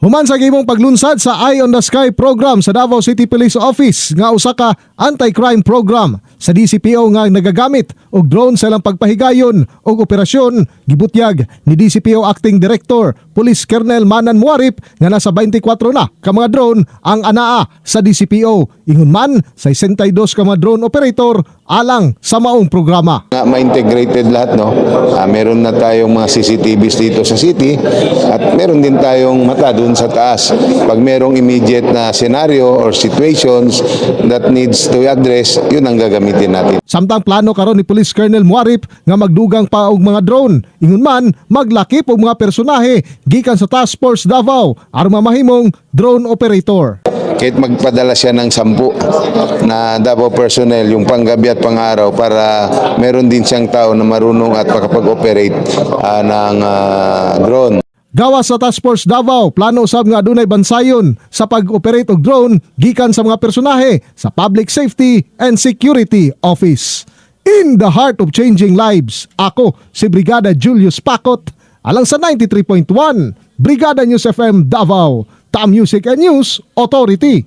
Human sa gimong paglunsad sa Eye on the Sky program sa Davao City Police Office nga usa ka anti-crime program. Sa DCPO nga nagagamit og drone sa ilang pagpahigayon og operasyon gibutyag ni DCPO Acting Director Police Colonel Manan Muarip nga nasa 24 na ka mga drone ang anaa sa DCPO ingon man sa 62 ka mga drone operator alang sa maong programa. nga ma-integrated lahat no. Ah, meron na tayong mga CCTVs dito sa city at meron din tayong mata doon sa taas. Pag merong immediate na scenario or situations that needs to address, yun ang gagamitin natin. Samtang plano karon ni Police Colonel Muarip nga magdugang pa og mga drone. Ingon man maglakip og mga personahe gikan sa Task Force Davao aron mamahimong drone operator. Kahit magpadala siya ng sampu na Davao personnel yung panggabi at pangaraw para meron din siyang tao na marunong at makapag-operate ah, ng ah, drone. Gawas sa Task Force Davao, plano usab nga adunay bansayon sa pag-operate og drone gikan sa mga personahe sa Public Safety and Security Office. In the heart of changing lives, ako si Brigada Julius Pakot, alang sa 93.1 Brigada News FM Davao, Ta Music and News Authority.